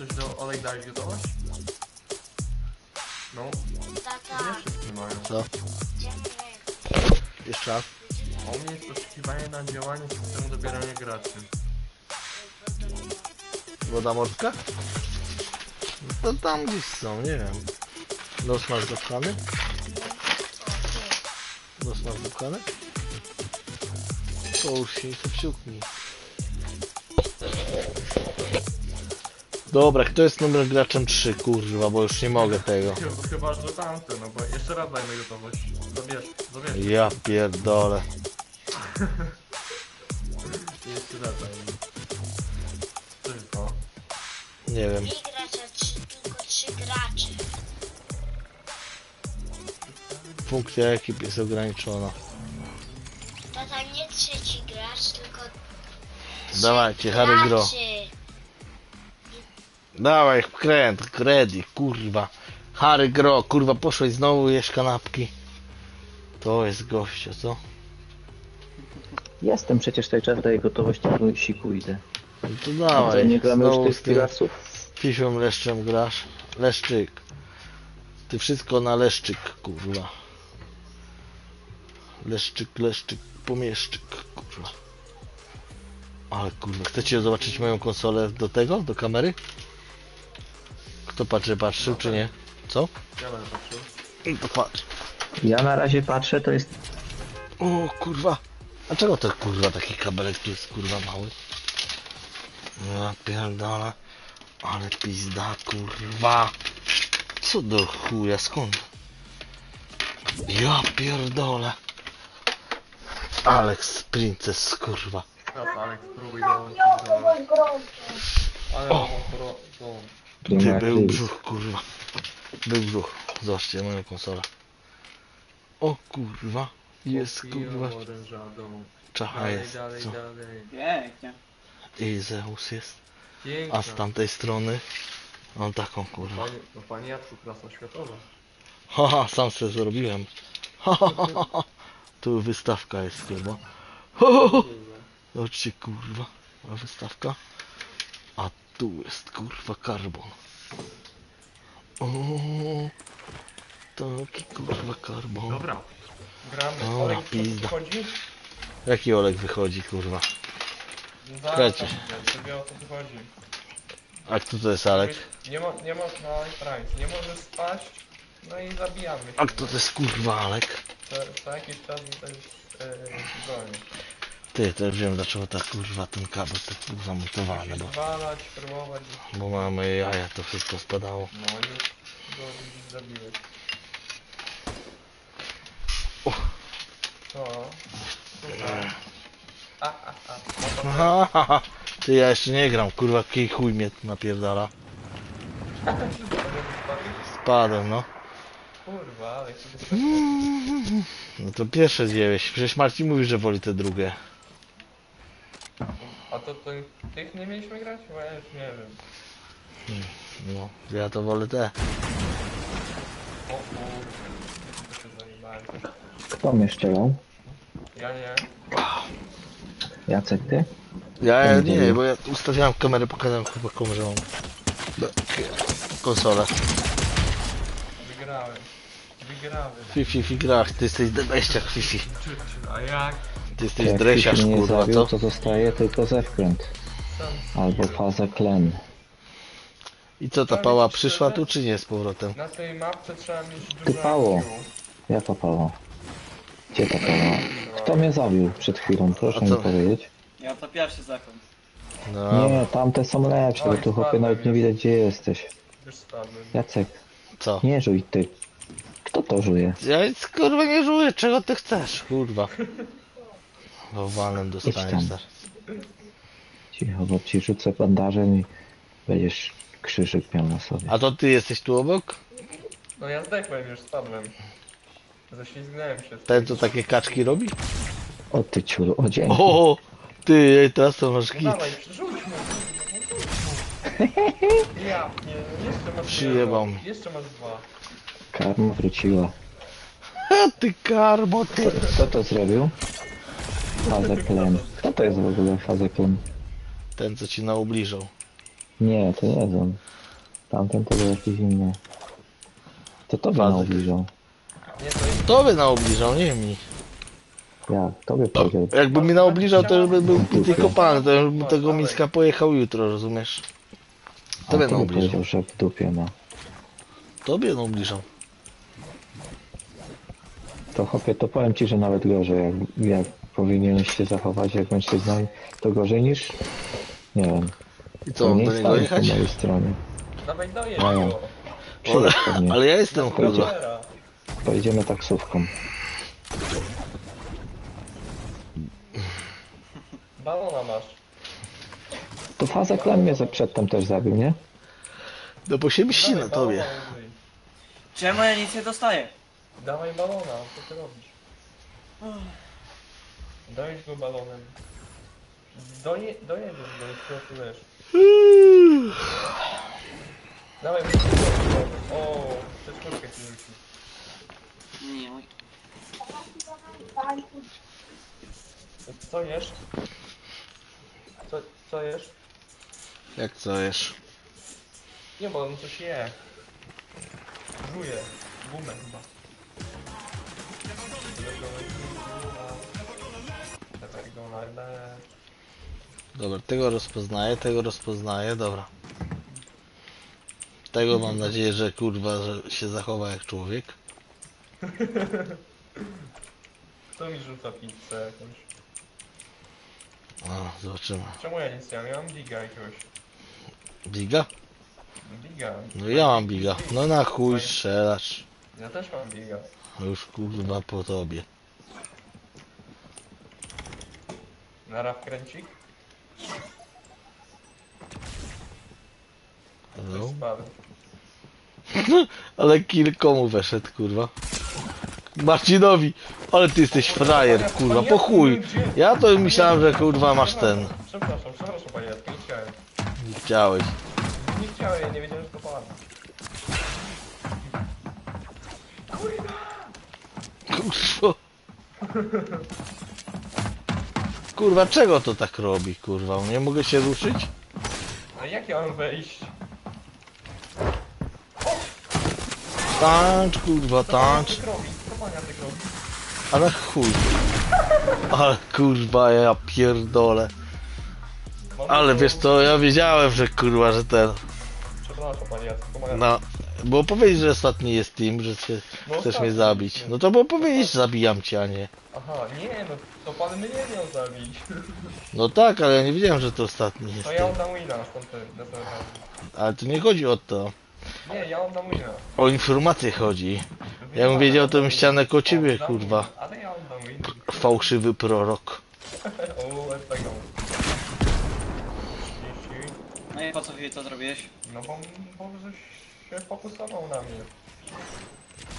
Coś do Olej dałeś gotowość? No, nie wszyscy mają. Co? Jeszcze raz? A u mnie jest poszukiwanie na działanie systemu dobierania graczy. Woda morska? No to tam gdzieś są, nie wiem. Nos masz zapchany? Nos masz zapchany? Połóż się i sobie wsiuknij. Dobra, kto jest numer graczem 3, kurwa, bo już nie mogę tego. Chyba, chyba że tamte, no bo jeszcze raz dajmy gotowość. Zabierz, zabierz. Ja pierdolę. Jeszcze raz dajmy. Tylko. Nie wiem. Nie gracze, trzy, tylko trzy gracze. Funkcja ekip jest ograniczona. Tata, nie trzeci gracz, tylko trzy Dawajcie, Harry Gro. graczy. Dawaj, kręt, kredy, kurwa. Harry Gro, kurwa, poszłeś znowu jeść kanapki. To jest gościa, co? Jestem przecież tej czarnej gotowości, bo siku idę. No to dawaj, nie gramy już znowu tych pilarców? Fifią leszczem grasz. Leszczyk. Ty wszystko na leszczyk, kurwa. Leszczyk, leszczyk, pomieszczyk, kurwa. Ale kurwa, chcecie zobaczyć moją konsolę do tego, do kamery? Kto patrzy, patrzył czy nie? Co? Ja będę patrzył. No to patrz. Ja na razie patrzę, to jest... O kurwa. A czego to kurwa taki kabelek tu jest kurwa mały? Ja pierdolę. Ale pizda kurwa. Co do chuja skąd? Ja pierdolę. Alex Princess kurwa. Teraz Alek spróbuj dołączyć do... Ale O! mam pro... do... Ty był brzuch kurwa. Był brzuch. Zobaczcie moją konsolę. O kurwa. Jest kurwa. Czacha Dalej, jest. dalej, Co? dalej. Pięknie. I Zeus jest. Piękna. A z tamtej strony mam taką kurwa. Panie, no panie Jacku, klasa światowa. Haha, sam se zrobiłem. Ha, ha, ha, ha, ha. Tu wystawka jest kurwa. Ho, ho, ho. Zobaczcie kurwa, a wystawka. A tu jest kurwa karbon. O, taki kurwa karbon. Dobra. Gramy. Dobra, Olek, pizda. chodzi? Jaki Olek wychodzi kurwa? Zaraz Czekajcie. tam wie o co tu chodzi. A kto to jest Alek? Nie, mo nie można, Price, nie może spaść, no i zabijamy. A kto to jest kurwa Alek? Co, co jakiś czas to jest e. Ty, to już wiem dlaczego tak kurwa ten kabel tak był zamontowany, bo, zwalać, próbować, bo mamy jaja, to wszystko spadało. no już go widzisz, zabiłeś. O. Co? Super. A, a, a. No to Aha, ha, ha. Ty, ja jeszcze nie gram, kurwa, kij chuj mnie napierdala. Spadłem, no. Kurwa, ale sobie No to pierwsze zjełeś. Przecież Marcin mówi, że woli te drugie. To, to tych nie mieliśmy grać? Bo ja już nie wiem. No, ja to wolę te. O kur... To się zajebałem. Kto mnie strzelał? Ja nie. Jacek, ty? Ja nie, bo ja ustawiałem kamerę, pokazałem chłopakom, że mam konsolę. Wygrałem. Wygrałem. Fifi, fi grach, ty jesteś debeściak, Fifi. A jak? Ty jesteś Jak dresiarz, mnie nie kurwa, zabił, co? to zostaje tylko zewkręt. Albo faza klen. I co, ta pała przyszła tu, czy nie z powrotem? Na tej mapce trzeba mieć dużo Typało. IQ. Ja papała. Gdzie papała? Kto mnie zabił przed chwilą? Proszę A mi co? powiedzieć. Ja to pierwszy zakon. No, Nie, tamte są lepsze, bo tu chłopie nawet nie widać gdzie jesteś. Już spadłem. Jacek, co? nie żuj ty. Kto to żuje? Ja nic, kurwa nie żuję, czego ty chcesz, kurwa. Walem Idź dostaniesz tam. też. Cicho, bo ci rzucę bandażem i będziesz krzyżyk miał na sobie. A to ty jesteś tu obok? No ja zdechłem, już spadłem. Zaślizgnąłem się. Ten co takie kaczki robi? O ty ciulu, o dzięki. O, ty, ej, teraz to masz No git. dawaj, rzuć mu. Ja, nie, jeszcze masz Przyjebał jedno. mi. Jeszcze masz dwa. Karma wróciła. A ty karbo, ty. Kto to zrobił? Faza klen. Kto to jest w ogóle faza klen? Ten co ci naubliżał. Nie, to nie jest on. Tamten to był jakiś inny. To tobie Fazek. naobliżą. Nie, to jest... Tobie naobliżał, nie mi. Ja, tobie powiedział. Jakby mi naobliżał, to już by był pity kopany, to już by tego miska pojechał jutro, rozumiesz? A Tobie tobie naobliżał. powiedział, że w dupie ma. Tobie naobliżał. To chłopie, to powiem ci, że nawet gorzej, jak, jak powinieneś się zachować jak mężczyzna, to gorzej niż, nie wiem, I co, nie do niego po jechać? mojej stronie. Dawaj dojedź Mają. go. Przyjedź po mnie, Ale ja jestem kurwa. Cholera. pojedziemy taksówką. Balona masz. To faza klan mnie za- przedtem też zabił, nie? No bo się mści na tobie. balona, użyj. Czemu ja nic nie dostaję? Dawaj balona, co ty robisz? Dojedź go balonem. Doje, dojedziesz go, już prostujesz. Dawaj, go O, te czwórkę ci rzuci. Nie, mój. Co jesz? Co, co jesz? Jak co jesz? Nie, bo on coś je. Żuje. Gumę chyba. Dawaj go na le. Dobra, tego rozpoznaję, tego rozpoznaję, dobra. Tego mam nadzieję, że kurwa, że się zachowa jak człowiek. Kto mi rzuca pizzę jakąś? A, zobaczymy. Czemu ja nic nie mam? Ja mam biga jakiegoś. Biga? Biga. No ja mam biga. No na chuj strzelasz. Ja też mam biga. Już kurwa po tobie. Na raf kręcik? Ktoś No. spadł. Ale kill komu weszedł, kurwa? Marcinowi! Ale ty jesteś frajer, kurwa, po chuj! Ja to myślałem, że kurwa masz ten. Przepraszam, przepraszam panie Jacku, nie chciałem. Nie chciałeś. Nie chciałem, ja nie wiedziałem, że to pan. Kurwa. Kurwa, czego to tak robi, kurwa? Nie mogę się ruszyć? A jak ja mam wejść? Tancz, kurwa, Co tak robi? Robi? Ale chuj. Ale kurwa, ja pierdolę. Mam Ale wiesz co, ja wiedziałem, że kurwa, że ten... Przepraszam panie. No, było powiedzieć, że ostatni jest team, że cię, No chcesz tak, mnie zabić. No to było powiedzieć, że zabijam cię, a nie. Aha, nie no, to pan mnie nie miał zabić. No tak, ale ja nie wiedziałem, że to ostatni jest To ja oddam wina następny. Ale tu nie chodzi o to. Nie, ja oddam wina. O informację chodzi. Jakbym wiedział, to bym ścianę koło ciebie, Oddam kurwa. wina, Ale ja oddam wina. Fałszywy prorok. O, tego. 30. No i po co wy to zrobiłeś? No bo, bo żeś się fokusował na mnie.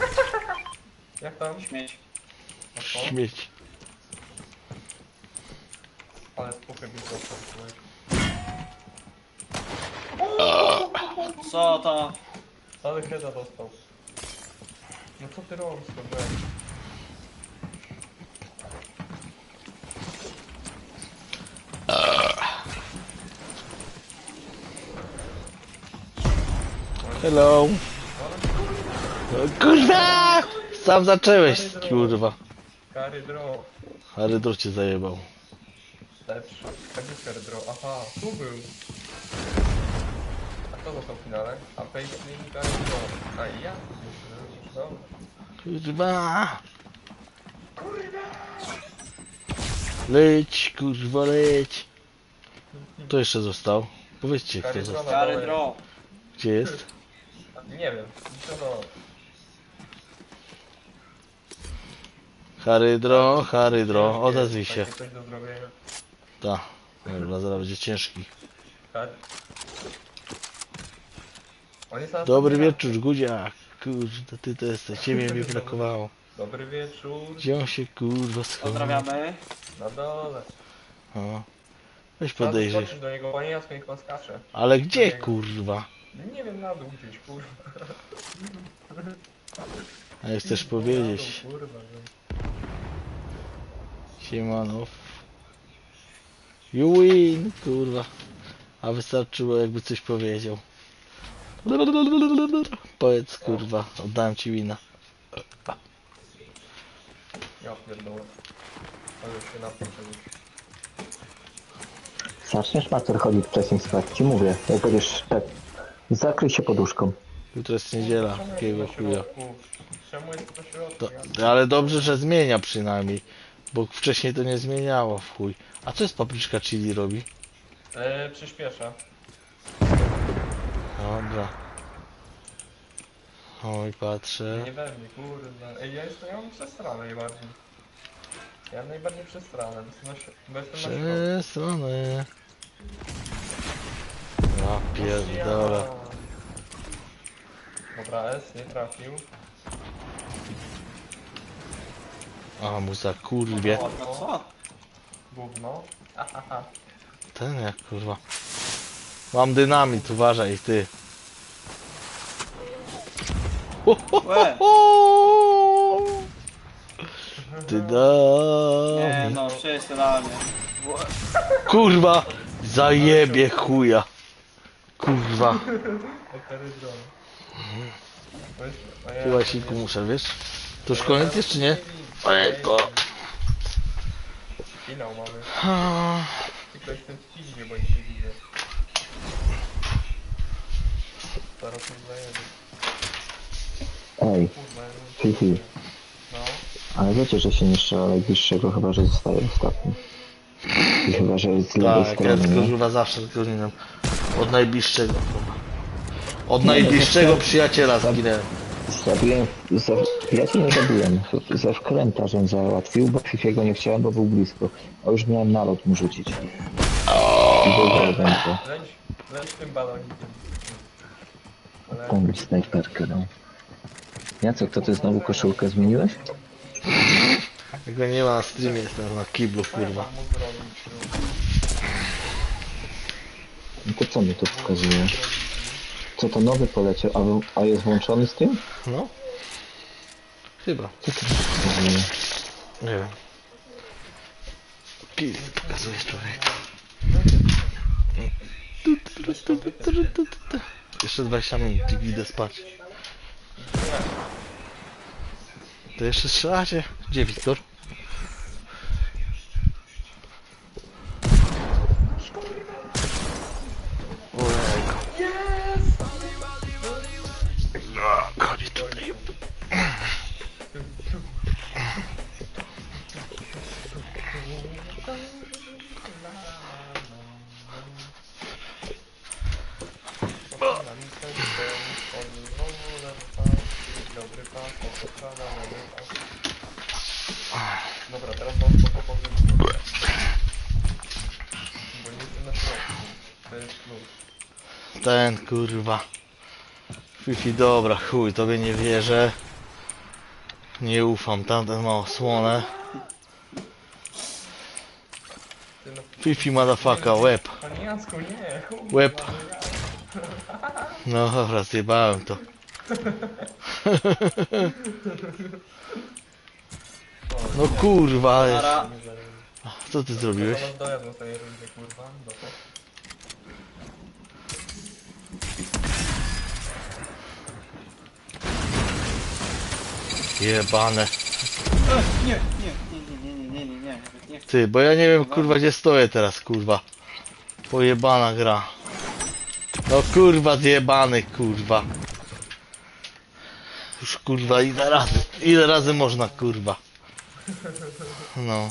Jak tam? Śmieć. Śmieć. Ale spuchy mi dostał człowiek. Co to? Ale kiedy dostał. No co ty robisz, to Hello. Kurwa! Sam zacząłeś, kurwa. Kary draw. Arydor cię zajebał. Lepszy. Tak jest kary draw. Aha, tu był. A kto został w finale? A Paisley i kary draw. A i ja? No. Kurwa! Leć, kurwa, leć. Kto jeszcze został? Powiedzcie, kto Kary został. na Kary dole. Gdzie jest? Nie wiem. Co to? Harydro, Harydro, odezwij się. Takie coś do zrobienia. Ta. Dobra, zaraz będzie ciężki. Kary. On jest na Dobry wieczór, Gudziak. Kurde, ty to jesteś, ciebie mi brakowało. Dobry wieczór. Gdzie on się kurwa schował? Pozdrawiamy. Na dole. O. Weź podejrzyj. doskoczyć do niego, panie Jacku, niech pan skacze. Ale gdzie kurwa? Nie wiem, na dół gdzieś, kurwa. A jak chcesz Na powiedzieć? dół, kurwa. że- Siemanow. You win, kurwa. A wystarczyło jakby coś powiedział. Powiedz kurwa, oddałem ci wina. Ja pierdolę. Ale się. Zaczniesz mater chodzić wcześniej spać, ci mówię. Jak będziesz tak, zakryj się poduszką. Jutro jest niedziela, jakiego chuja. Czemu jest po środku? To, Ja- ale dobrze, że zmienia przynajmniej. Bo wcześniej to nie zmieniało w chuj. A co jest papryczka chili robi? E, przyspiesza. Dobra. Oj, patrzę. Nie we mnie, kurde. Ej, ja jestem, ja mam przestranę najbardziej. Ja najbardziej przestranę, bo jestem na, śro- bo jestem na środku. Trzy strony. Ja pierdolę. Dobra, S nie trafił. A mu za kurwie. No co? Gówno. Ahaha. Ten jak kurwa. Mam dynamit, uważaj ty. Ho, ho, ho, Nie no, przestała mnie. Ło- Kurwa, zajebie chuja. Kurwa. Chyba siku muszę, wiesz? To już koniec jest czy nie? Ojejko. Finał mamy. Tylko jestem w filmie, bo nie się widzę. Zaraz mi zajebie. Ej, Fifi, No. ale wiecie, że się nie strzela najbliższego, chyba że zostaje ostatni. I chyba, że jest z lewej Tak, ja strony, tylko nie? żuwa zawsze tylko nie Od najbliższego. Od najbliższego przyjaciela zginęłem. Zabiłem, za, ja cię nie zabiłem, ze wkręta, żem załatwił, bo Fifiego nie chciałem, bo był blisko. A już miałem nalot mu rzucić. I wygrał będzie. Leć, leć tym balonikiem. Ale Tą snajperkę, no. Jacek, to ty znowu koszulkę zmieniłeś? Jak go nie ma na streamie, jestem na kiblu, kurwa. no? No to co mi to pokazuje? Co to nowy poleciał, a, a jest włączony z tym? No? Chyba. Co to pokazuje? Nie wiem. Kill pokazujesz człowiek. Jeszcze 20 minut i idę spać. To jeszcze strzelacie? Gdzie Wiktor? Dobra, teraz mam spoko powiem. Bo nie jestem na środku. To jest plus. Ten kurwa. Fifi, dobra, chuj, tobie nie wierzę. Nie ufam, tamten ma osłonę. Fifi motherfucker, łeb. Panie Jacku, nie! kurwa, Łeb. no dobra, zjebałem to. No kurwa. Nara. Co ty zrobiłeś? Nas dojadą tej rundzie, kurwa. To. Jebane. Ech, Nie, nie, nie, nie, nie, nie, nie, nie, nie, nie chcę. Ty, bo ja nie wiem kurwa gdzie stoję teraz, kurwa. Pojebana gra. No kurwa zjebany, kurwa. Już kurwa ile razy, ile razy można kurwa. No.